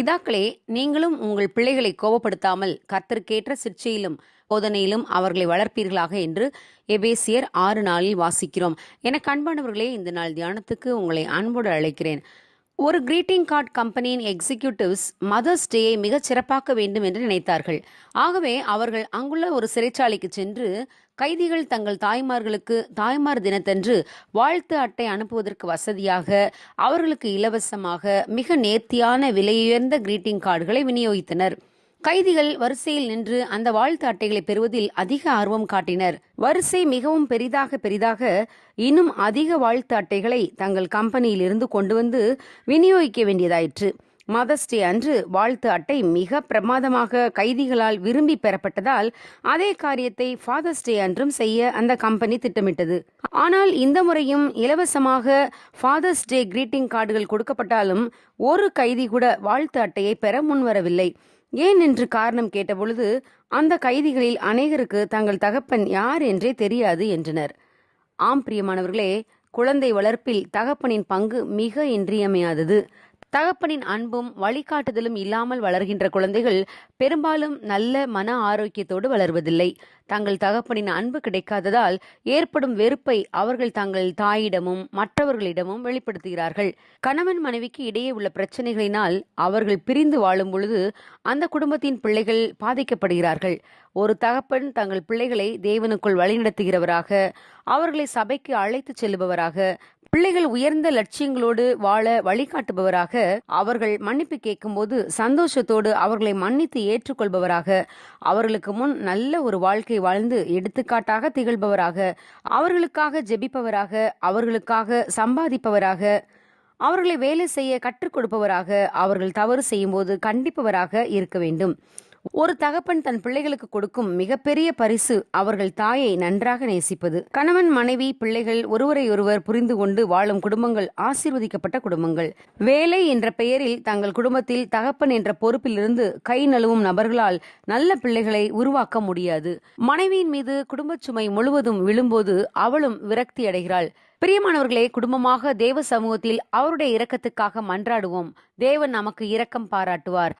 பிதாக்களே நீங்களும் உங்கள் பிள்ளைகளை கோபப்படுத்தாமல் கர்த்தருக்கேற்ற சிற்சையிலும் போதனையிலும் அவர்களை வளர்ப்பீர்களாக என்று எபேசியர் ஆறு நாளில் வாசிக்கிறோம். என கண்பானவர்களே இந்த நாள் தியானத்துக்கு உங்களை அன்போடு அழைக்கிறேன். ஒரு கிரீட்டிங் கார்டு கம்பெனியின் எக்ஸிக்யூட்டிவ்ஸ் மதர்ஸ் டேயை மிகச் சிறப்பாக்க வேண்டும் என்று நினைத்தார்கள். ஆகவே அவர்கள் அங்குள்ள ஒரு சிறைச்சாலைக்கு சென்று கைதிகள் தங்கள் தாய்மார்களுக்கு தாய்மார் தினத்தன்று வாழ்த்து அட்டை அனுப்புவதற்கு வசதியாக அவர்களுக்கு இலவசமாக மிக நேர்த்தியான விலையுயர்ந்த கிரீட்டிங் கார்டுகளை விநியோகித்தனர். கைதிகள் வரிசையில் நின்று அந்த வாழ்த்து அட்டைகளை பெறுவதில் அதிக ஆர்வம் காட்டினர். வரிசை மிகவும் பெரிதாக பெரிதாக இன்னும் அதிக வாழ்த்து அட்டைகளை தங்கள் கம்பெனியில் இருந்து கொண்டு வந்து விநியோகிக்க வேண்டியதாயிற்று. மதர்ஸ் டே அன்று வாழ்த்து அட்டை மிக பிரமாதமாக கைதிகளால் விரும்பி பெறப்பட்டதால் அதே காரியத்தை ஃபாதர்ஸ் டே அன்றும் செய்ய அந்த கம்பெனி திட்டமிட்டது. ஆனால் இந்த முறையும் இலவசமாக ஃபாதர்ஸ் டே கிரீட்டிங் கார்டுகள் கொடுக்கப்பட்டாலும் ஒரு கைதி கூட வாழ்த்து அட்டையை பெற முன்வரவில்லை. ஏன் என்று காரணம் கேட்டபொழுது அந்த கைதிகளில் அநேகருக்கு தங்கள் தகப்பன் யார் என்றே தெரியாது என்றனர். ஆம் பிரியமானவர்களே குழந்தை வளர்ப்பில் தகப்பனின் பங்கு மிக இன்றியமையாதது. தகப்பனின் அன்பும் வழிகாட்டுதலும் இல்லாமல் வளர்கின்ற குழந்தைகள் பெரும்பாலும் நல்ல மன ஆரோக்கியத்தோடு வளர்வதில்லை. தங்கள் தகப்பனின் அன்பு கிடைக்காததால் ஏற்படும் வெறுப்பை அவர்கள் தங்கள் தாயிடமும் மற்றவர்களிடமும் வெளிப்படுத்துகிறார்கள். கணவன் மனைவிக்கு இடையே உள்ள பிரச்சனைகளினால் அவர்கள் பிரிந்து வாழும் பொழுது அந்த குடும்பத்தின் பிள்ளைகள் பாதிக்கப்படுகிறார்கள். ஒரு தகப்பன் தங்கள் பிள்ளைகளை தேவனுக்குள் வழிநடத்துகிறவராக அவர்களை சபைக்கு அழைத்துச் செல்பவராக பிள்ளைகள் உயர்ந்த லட்சியங்களோடு வாழ வழிகாட்டுபவராக அவர்கள் மன்னிப்பு கேட்கும்போது சந்தோஷத்தோடு அவர்களை மன்னித்து ஏற்றுக்கொள்பவராக அவர்களுக்கு முன் நல்ல ஒரு வாழ்க்கை வாழ்ந்து எடுத்துக்காட்டாக திகழ்பவராக அவர்களுக்காக ஜெபிப்பவராக அவர்களுக்காக சம்பாதிப்பவராக அவர்களை வேலை செய்ய கற்றுக் கொடுப்பவராக அவர்கள் தவறு செய்யும்போது கண்டிப்பவராக இருக்க வேண்டும். ஒரு தகப்பன் தன் பிள்ளைகளுக்கு கொடுக்கும் மிகப்பெரிய பரிசு அவர்கள் தாயை நன்றாக நேசிப்பது. கணவன் மனைவி பிள்ளைகள் ஒருவரை ஒருவர் புரிந்து கொண்டு வாழும் குடும்பங்கள் ஆசீர்வதிக்கப்பட்ட குடும்பங்கள். வேலை என்ற பெயரில் தங்கள் குடும்பத்தில் தகப்பன் என்ற பொறுப்பிலிருந்து கை நழுவும் நபர்களால் நல்ல பிள்ளைகளை உருவாக்க முடியாது. மனைவியின் மீது குடும்பச் சுமை முழுவதும் விழும்போது அவளும் விரக்தி அடைகிறாள். பிரியமானவர்களே குடும்பமாக தேவ சமூகத்தில் அவருடைய இரக்கத்துக்காக மன்றாடுவோம். தேவன் நமக்கு இரக்கம் பாராட்டுவார்.